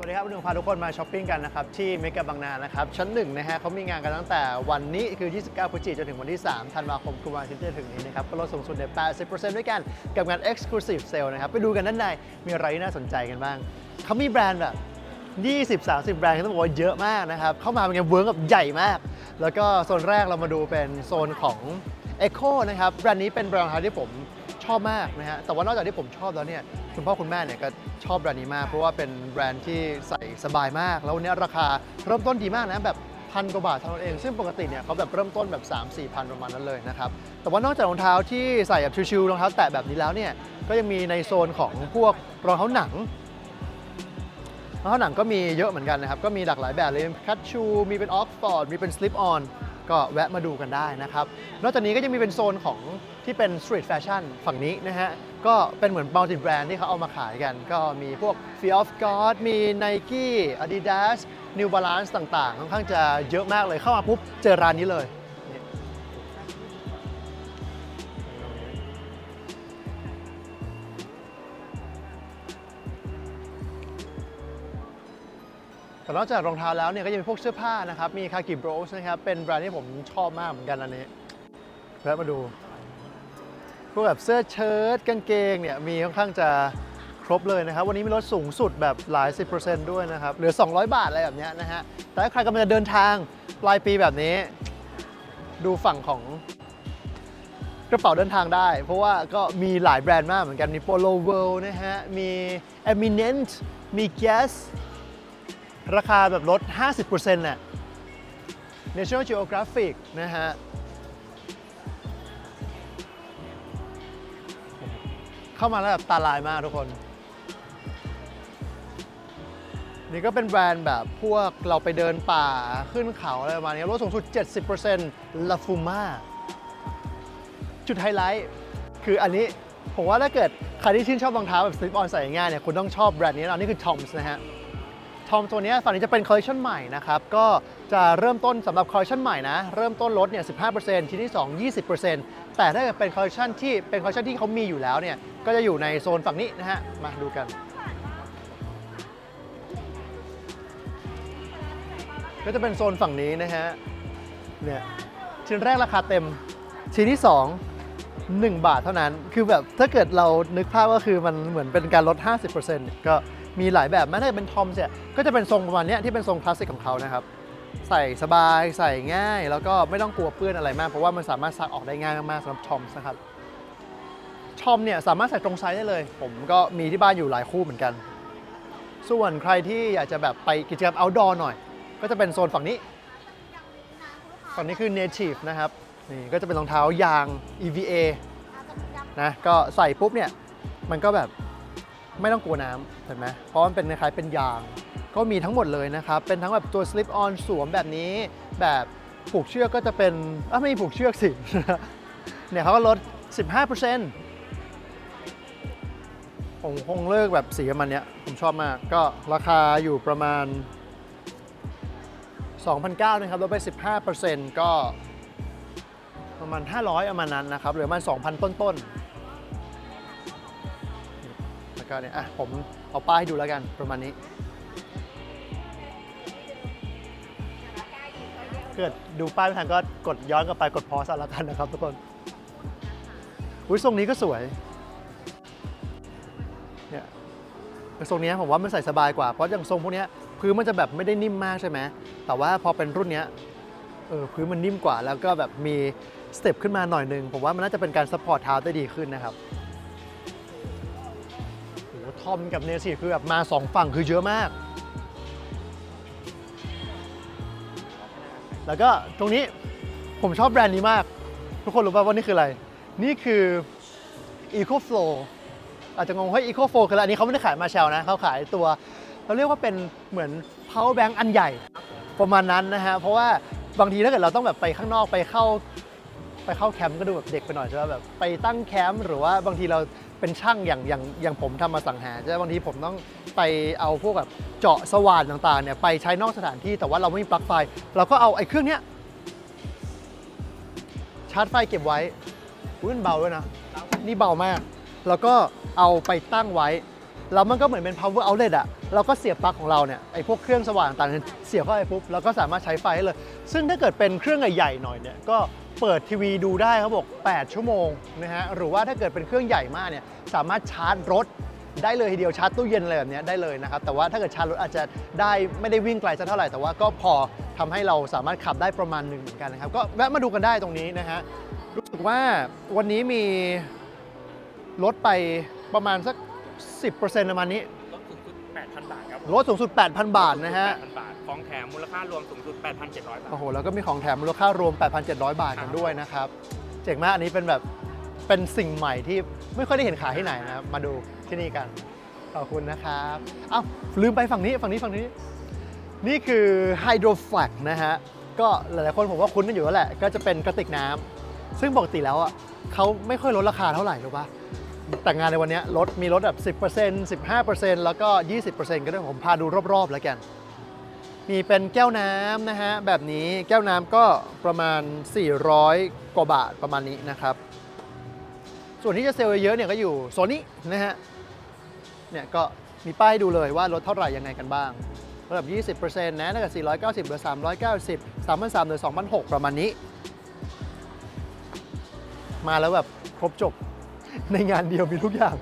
สวัสดีครับวันนี้พาทุกคนมาช้อปปิ้งกันนะครับ ที่เมกะบางนานะครับ ชั้นหนึ่งนะฮะเขามีงานกันตั้งแต่วันนี้คือ 29 พฤศจิกายนจนถึงวันที่ 3 ธันวาคมคือวันอาทิตย์ที่จะถึงนี้นะครับ ก็ลดสูงสุดใน80%ด้วยกันกับงาน Exclusive Sale นะครับ ไปดูกันด้านในมีอะไรที่น่าสนใจกันบ้าง เขามีแบรนด์แบบ 20-30 แบรนด์ที่ต้องบอกว่าเยอะมากนะครับเข้ามาเป็นไงเวิร์กแบบใหญ่มาก แล้วก็โซนแรกเรามาดูเป็นโซนของ Echo นะครับแบรนด์นี้เป็นแบรนด์รองเท้าที่ผม อบมากนะฮะ แต่ว่านอกจากที่ผมชอบแล้วเนี่ย คุณพ่อคุณแม่เนี่ยก็ชอบแบรนด์นี้มาก เพราะว่าเป็นแบรนด์ที่ใส่สบายมาก แล้ววันนี้ราคาเริ่มต้นดีมากนะแบบพันกว่าบาทเท่านั้นเอง ซึ่งปกติเนี่ยเขาแบบเริ่มต้นแบบ 3 4พันประมาณนั้นเลยนะครับ แต่ว่านอกจากรองเท้าที่ใส่แบบชิวๆรองเท้าแตะแบบนี้แล้วเนี่ยก็ยังมีในโซนของพวกรองเท้าหนังรองเท้าหนังก็มีเยอะเหมือนกันนะครับ ก็มีหลากหลายแบบเลยคัตชู มีเป็นออกฟอร์ด มีเป็นสลิปออน ก็แวะมาดูกันได้นะครับ นอกจากนี้ก็จะมีเป็นโซนของที่เป็นสตรีทแฟชั่นฝั่งนี้นะฮะ ก็เป็นเหมือนมัลติแบรนด์ที่เขาเอามาขายกัน ก็มีพวก Fear of God มี Nike Adidas New Balance ต่างๆ ค่อนข้างจะเยอะมากเลยเข้ามาปุ๊บเจอร้านนี้เลย แต่นอกจากรองเท้าแล้วเนี่ยก็ยังมีพวกเสื้อผ้านะครับ มีคากิโบรสนะครับ เป็นแบรนด์ที่ผมชอบมากเหมือนกันอันนี้แวะมาดู พวกแบบเสื้อเชิ้ตกางเกงเนี่ยมีค่อนข้างจะครบเลยนะครับ วันนี้มีลดสูงสุดแบบหลาย 10%ด้วยนะครับ เหลือ 200 บาทอะไรแบบนี้นะฮะ แต่ถ้าใครกำลังจะเดินทางปลายปีแบบนี้ ดูฝั่งของกระเป๋าเดินทางได้ เพราะว่าก็มีหลายแบรนด์มากเหมือนกัน มี Polo World นะฮะ มี Eminent มี Guess ราคาแบบลด 50%น่ะ National Geographic นะฮะ เข้ามาแล้วแบบตาลายมากทุกคน นี่ก็เป็นแบรนด์แบบพวกเราไปเดินป่าขึ้นเขาอะไรประมาณนี้ลดสูงสุด 70% La Fuma จุดไฮไลท์ คืออันนี้ผมว่าถ้าเกิดใครที่ชื่นชอบรองเท้าแบบสลิปออนใส่ง่ายเนี่ยคุณต้องชอบแบรนด์นี้แล้วนี่คือ Toms นะฮะ ทอมตัวนี้ฝั่งนี้จะเป็นคอลเลคชันใหม่นะครับ ก็จะเริ่มต้นสำหรับคอลเลคชันใหม่นะ เริ่มต้นลดเนี่ย 15%ชิ้นที่ 2 20%แต่ถ้าเกิดเป็นคอลเลคชันที่เป็นคอลเลคชันที่เขามีอยู่แล้วเนี่ย ก็จะอยู่ในโซนฝั่งนี้นะฮะ มาดูกัน ก็จะเป็นโซนฝั่งนี้นะฮะ เนี่ย ชิ้นแรกราคาเต็ม ชิ้นที่ 2 1 บาทเท่านั้น คือแบบถ้าเกิดเรานึกภาพก็คือมันเหมือนเป็นการลด 50%ก็ มีหลายแบบแม้แต่เป็นทอมเนี่ยก็จะเป็นทรงประมาณนี้ที่เป็นทรงคลาสสิกของเขานะครับ ใส่สบายใส่ง่าย แล้วก็ไม่ต้องกลัวเปื้อนอะไรมากเพราะว่ามันสามารถซักออกได้ง่ายมากๆสำหรับทอมนะครับทอมเนี่ยสามารถใส่ตรงไซส์ได้เลย ผมก็มีที่บ้านอยู่หลายคู่เหมือนกัน ส่วนใครที่อยากจะแบบไปกิจกรรม outdoor หน่อย ก็จะเป็นโซนฝั่งนี้ฝั่งนี้คือ native นะครับนี่ก็จะเป็นรองเท้ายาง EVA นะก็ใส่ปุ๊บเนี่ยมันก็แบบ ไม่ต้องกลัวน้ำเห็นไหมเพราะมันเป็นคล้ายเป็นยาง ก็มีทั้งหมดเลยนะครับ เป็นทั้งแบบตัว slip on สวมแบบนี้ แบบผูกเชือกก็จะเป็นอไม่มีผูกเชือกสิ เนี่ยเขาก็ลด 15%ผมคงเลิกแบบสีมาณเนี้ย ผมชอบมาก ก็ราคาอยู่ประมาณ2,009นะครับลดไป 15%ก็ประมาณ 500ประมาณนั้นนะครับหลือประมาณ 2,000 ต้นๆ ก็เนี่ยอะผมเอาป้ายให้ดูแล้วกันประมาณนี้ เกิดดูป้ายไม่ทันก็กดย้อนกลับไปกดพอสแล้วกันนะครับทุกคน อุ้ยทรงนี้ก็สวย เนี่ยแต่ทรงนี้ผมว่ามันใส่สบายกว่า เพราะอย่างทรงพวกนี้พื้นมันจะแบบไม่ได้นิ่มมากใช่ไหม แต่ว่าพอเป็นรุ่นเนี้ยเออพื้นมันนิ่มกว่าแล้วก็แบบมีสเต็ปขึ้นมาหน่อยนึง ผมว่ามันน่าจะเป็นการซัพพอร์ตเท้าได้ดีขึ้นนะครับ ทอมกับเนสีคือแบบมาสองฝั่งคือเยอะมาก แล้วก็ตรงนี้ผมชอบแบรนด์นี้มาก ทุกคนรู้ป่าวว่านี่คืออะไร นี่คือ Eco Flow อาจจะงงว่า Eco Flow คืออะไรอันนี้เขาไม่ได้ขายมาแชลนะเขาขายตัวเราเรียกว่าเป็นเหมือน power bank อันใหญ่ประมาณนั้นนะฮะ เพราะว่าบางทีถ้าเกิดเราต้องแบบไปข้างนอกไปเข้าไปเข้าแคมป์ก็ดูแบบเด็กไปหน่อยใช่ไหมแบบไปตั้งแคมป์หรือว่าบางทีเรา เป็นช่างอย่างอย่างอย่างผมทำมาสังหาใช่ไหมบางทีผมต้องไปเอาพวกแบบเจาะสว่านต่างๆเนี่ยไปใช้นอกสถานที่แต่ว่าเราไม่มีปลั๊กไฟ เราก็เอาไอ้เครื่องเนี้ยชาร์จไฟเก็บไว้อุ้ยมันเบาด้วยนะ นี่เบามาก แล้วก็เอาไปตั้งไว้ แล้วมันก็เหมือนเป็น power outlet อะเราก็เสียบปลั๊กของเราเนี่ย ไอ้พวกเครื่องสว่างต่างๆเสียบเข้าไปปุ๊บ เราก็สามารถใช้ไฟได้เลย ซึ่งถ้าเกิดเป็นเครื่องใหญ่ๆหน่อยเนี่ย ก็ เปิดทีวีดูได้เขาบอก 8 ชั่วโมงนะฮะ หรือว่าถ้าเกิดเป็นเครื่องใหญ่มากเนี่ย สามารถชาร์จรถได้เลยทีเดียวชาร์จตู้เย็นอะไรแบบนี้ได้เลยนะครับ แต่ว่าถ้าเกิดชาร์จรถอาจจะได้ไม่ได้วิ่งไกลสักเท่าไหร่ แต่ว่าก็พอทำให้เราสามารถขับได้ประมาณหนึ่งเหมือนกันนะครับ ก็แวะมาดูกันได้ตรงนี้นะฮะ รู้สึกว่าวันนี้มีลดไปประมาณสัก 10%ประมาณนี้ 8,000 บาทครับผมลดสูงสุด 8,000 บาทนะฮะ 8,000 บาท ของแถมมูลค่ารวมสูงสุด 8,700 บาท โอ้โห แล้วก็มีของแถมมูลค่ารวม 8,700 บาทกันด้วยนะครับ เจ๋งมาก อันนี้เป็นแบบ เป็นสิ่งใหม่ที่ไม่ค่อยได้เห็นขายที่ไหนนะครับ มาดูที่นี่กัน ขอบคุณนะครับเอ้าลืมไปฝั่งนี้ ฝั่งนี้ ฝั่งนี้ นี่คือ Hydro Flask นะฮะ ก็หลายๆคนผมว่าคุ้นกันอยู่แล้วแหละ ก็จะเป็นกระติกน้ำ ซึ่งปกติแล้วอะเขาไม่ค่อยลดราคาเท่าไหร่รู้ปะ แต่งานในวันนี้ลดมีลดแบบ 10% 15%แล้วก็ 20%ก็ได้ผมพาดูรอบๆแล้วกัน มีเป็นแก้วน้ำนะฮะ แบบนี้แก้วน้ำก็ประมาณ 400 กว่าบาทประมาณนี้นะครับ ส่วนที่จะเซลล์เยอะเนี่ยก็อยู่โซนนี้นะฮะ เนี่ยก็มีป้ายดูเลยว่าลดเท่าไหร่ยังไงกันบ้างลดแบบ20%นะถ้าเกิด490เหลือ390 3,300เหลือ2,600 ประมาณนี้ มาแล้วแบบครบจบ ในงานเดียวมีทุกอย่าง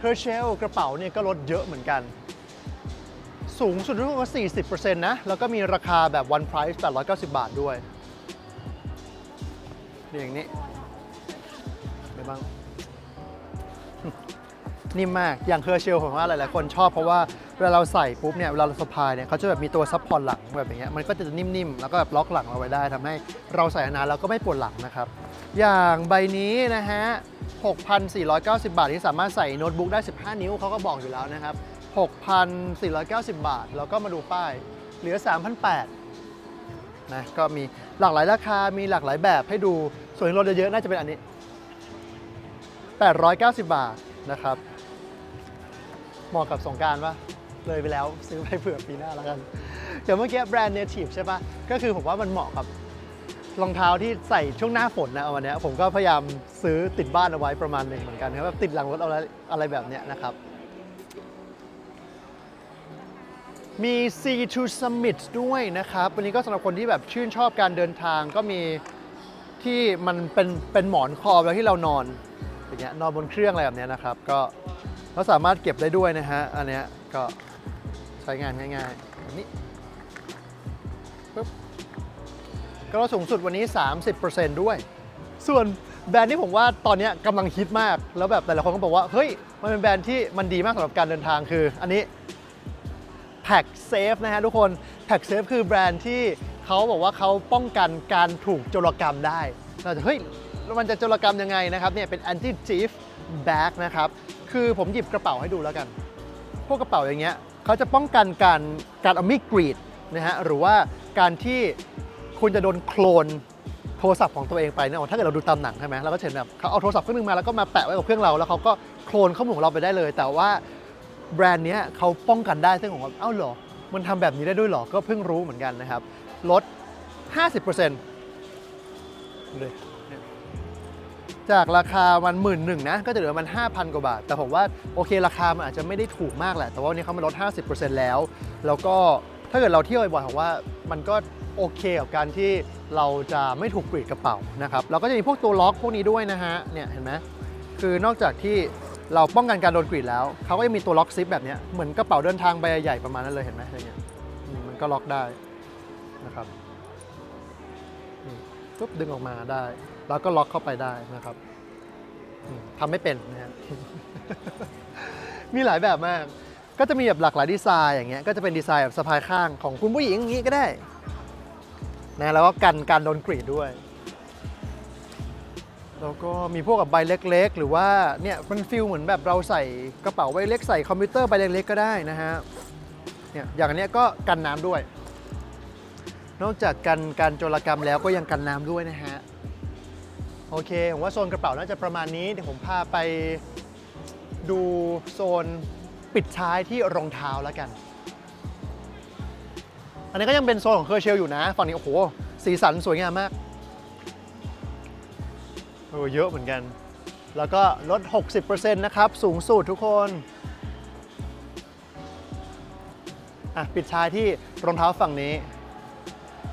เฮอร์เชลกระเป๋าเนี่ยก็ลดเยอะเหมือนกัน สูงสุดรู้สึกว่า40%นะ แล้วก็มีราคาแบบ one price 890 บาทด้วยนี่อย่างนี้ไปบ้างนิ่มมาก อย่างเคอร์เชลผมว่าหลาย ๆ คนชอบเพราะว่าเวลาเราใส่ปุ๊บเนี่ยเวลาเราสะพายเนี่ยเขาจะแบบมีตัวซับพอร์ตหลังแบบอย่างเงี้ยมันก็จะนิ่มๆแล้วก็แบบล็อกหลังเราไว้ได้ทำให้เราใส่นานแล้วก็ไม่ปวดหลังนะครับ อย่างใบนี้นะฮะ 6,490 บาทที่สามารถใส่โน้ตบุ๊กได้ 15 นิ้วเขาก็บอกอยู่แล้วนะครับ 6,490 บาท แล้วก็มาดูป้าย เหลือ 3,800นะก็มีหลากหลายราคา มีหลากหลายแบบให้ดูส่วนลดเยอะๆน่าจะเป็นอันนี้ 890 บาทนะครับเหมาะกับสงการปะ เลยไปแล้วซื้อไปเผื่อปีหน้าแล้วกันอย่างเมื่อกี้แบรนด์ Native ใช่ปะก็คือผมว่ามันเหมาะกับรองเท้าที่ใส่ช่วงหน้าฝนนะเอาวันเนี้ยผมก็พยายามซื้อติดบ้านเอาไว้ประมาณหนึ่งเหมือนกันครับแบบติดหลังรถเอาอะไรอะไรแบบเนี้ยนะครับมี C2 Summit ด้วยนะครับ วันนี้ก็สำหรับคนที่แบบชื่นชอบการเดินทางก็มีที่มันเป็นเป็นหมอนคอแล้วที่เรานอนอย่างเงี้ยนอนบนเครื่องอะไรแบบเนี้ยนะครับ ก็เราสามารถเก็บได้ด้วยนะฮะอันเนี้ยก็ ใช้งานง่ายๆแบบนี้ปึ๊บก็ลดสูงสุดวันนี้ 30%ด้วย ส่วนแบรนด์ที่ผมว่าตอนนี้กำลังฮิตมาก แล้วแบบแต่ละคนก็บอกว่า เฮ้ย มันเป็นแบรนด์ที่มันดีมากสำหรับการเดินทางคือ อันนี้ Pack Safe นะฮะทุกคน Pack Safe คือแบรนด์ที่เขาบอกว่าเขาป้องกันการถูกโจรกรรมได้ เราจะเฮ้ยมันจะโจรกรรมยังไงนะครับเนี่ยเป็น anti thief bag นะครับ คือผมหยิบกระเป๋าให้ดูแล้วกัน พวกกระเป๋าอย่างเงี้ย เขาจะป้องกันการการเอามีดกรีดนะฮะหรือว่าการที่คุณจะโดนโคลนโทรศัพท์ของตัวเองไปเนี่ยถ้าเกิดเราดูตามหนังใช่ไหมเราก็เห็นแบบเขาเอาโทรศัพท์เครื่องนึงมาแล้วก็มาแปะไว้กับเครื่องเราแล้วเขาก็โคลนข้อมูลของเราไปได้เลย แต่ว่าแบรนด์เนี้ยเขาป้องกันได้ซึ่งผมว่าเอ้าเหรอ มันทำแบบนี้ได้ด้วยเหรอ ก็เพิ่งรู้เหมือนกันนะครับ ลด 50%เลย จากราคามันหมื่นหนึ่งนะ ก็จะเหลือมัน 5,000 กว่าบาท แต่ผมว่าโอเคราคามันอาจจะไม่ได้ถูกมากแหละ แต่ว่าวันนี้เขามาลด 50%แล้ว แล้วก็ถ้าเกิดเราเที่ยวบ่อยๆผมว่ามันก็โอเคกับการที่เราจะไม่ถูกกรีดกระเป๋านะครับแล้วก็จะมีพวกตัวล็อกพวกนี้ด้วยนะฮะ เนี่ยเห็นไหมคือนอกจากที่เราป้องกันการโดนกรีดแล้ว เขาก็ยังมีตัวล็อกซิปแบบนี้เหมือนกระเป๋าเดินทางใบใหญ่ประมาณนั้นเลยเห็นไหมอะไรเงี้ยมันก็ล็อกได้นะครับปุ๊บดึงออกมาได้ แล้วก็ล็อกเข้าไปได้นะครับทำไม่เป็นนะฮะมีหลายแบบมาก ก็จะมีแบบหลากหลายดีไซน์อย่างเงี้ย ก็จะเป็นดีไซน์แบบสะพายข้างของคุณผู้หญิงอย่างงี้ก็ได้นะแล้วก็กันการโดนกรีดด้วย แล้วก็มีพวกกับใบเล็ก ๆ หรือว่าเนี่ยมันฟิลเหมือนแบบเราใส่กระเป๋าใบเล็กใส่คอมพิวเตอร์ใบเล็กๆก็ได้นะฮะ เนี่ยอย่างอันเนี้ยก็กันน้ำด้วย นอกจากกันการโจรกรรมแล้วก็ยังกันน้ำด้วยนะฮะ โอเค ผมว่าโซนกระเป๋าน่าจะประมาณนี้ เดี๋ยวผมพาไปดูโซนปิดท้ายที่รองเท้าแล้วกัน อันนี้ก็ยังเป็นโซนของเคอร์เชลอยู่นะ ฝั่งนี้ โอ้โห สีสันสวยงามมากเออเยอะเหมือนกัน แล้วก็ลด 60%นะครับ สูงสุดทุกคนอะปิดท้ายที่รองเท้าฝั่งนี้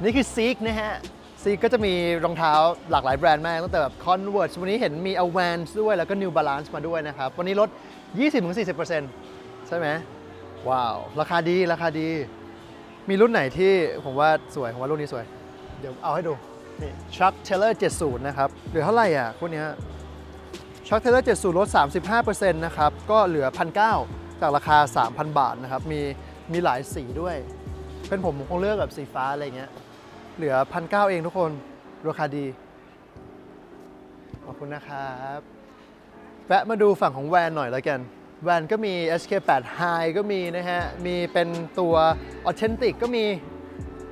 นี่คือ Seek นะฮะ Seek ก็จะมีรองเท้าหลากหลายแบรนด์มากตั้งแต่แบบ Converse วันนี้เห็นมี a v a n s ด้วยแล้วก็ New Balance มาด้วยนะครับ วันนี้ลด 20-40%ใช่ไหมว้าว ราคาดีราคาดี มีรุ่นไหนที่ผมว่าสวย ผมว่ารุ่นนี้สวย เดี๋ยวเอาให้ดู นี่ Chuck Taylor 70 นะครับเหลือเท่าไหร่อะคู่เนี้ย Chuck Taylor 70 ลด 35%นะครับ ก็เหลือ 1,900 จากราคา 3,000 บาทนะครับ มีมีหลายสีด้วย เป็นผมผมคงเลือกแบบสีฟ้าอะไรเงี้ย เหลือ1,900เองทุกคนราคาดี ขอบคุณนะครับแวะมาดูฝั่งของแวนหน่อยแล้วกันแวนก็มี SK8 High ก็มีนะฮะ มีเป็นตัว Authentic ก็มี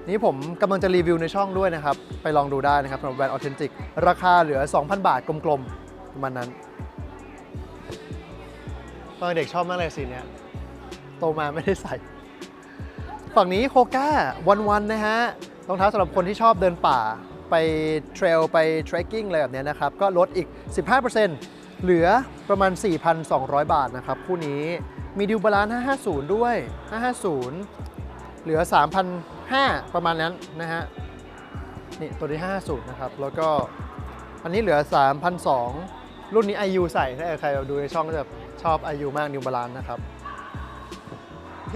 นี่ผมกำลังจะรีวิวในช่องด้วยนะครับ ไปลองดูได้นะครับสำหรับแบรน Authentic ราคาเหลือ 2,000 บาทกลมๆ ประมาณนั้นตอนเด็กชอบมากเลยสีเนี้ย โตมาไม่ได้ใส่ ฝั่งนี้โคก้าวันวันๆนะฮะ รองเท้าสำหรับคนที่ชอบเดินป่าไปเทรลไปเทรคกิ้งอะไรแบบนี้นะครับ ก็ลดอีก 15%เหลือประมาณ 4,200 บาทนะครับคู่นี้มีดิวบาลานซ์550 ด้วย 550 เหลือ 3,500 ประมาณนั้นนะฮะ นี่ตัวที่550 นะครับ แล้วก็อันนี้เหลือ 3,200 รุ่นนี้ IU ใส่ถ้าใครดูในช่องก็จะชอบ IU มาก New Balance นะครับ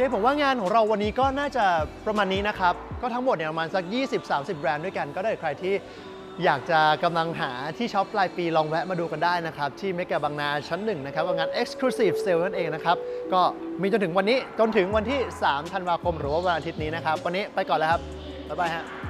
ยผมว่างานของเราวันนี้ก็น่าจะประมาณนี้นะครับ ก็ทั้งหมดเนี่ยประมาณสัก 20-30 แบรนด์ด้วยกัน ก็ได้ใครที่อยากจะกำลังหาที่ช็อปปลายปีลองแวะมาดูกันได้นะครับ ที่เมกาบางนาชั้นหนึ่งนะครับกับงาน Exclusive Sale นั่นเองนะครับ ก็มีจนถึงวันนี้จนถึงวันที่ 3 ธันวาคมหรือว่าวันอาทิตย์นี้นะครับ วันนี้ไปก่อนแล้วครับ บ๊ายบายฮะ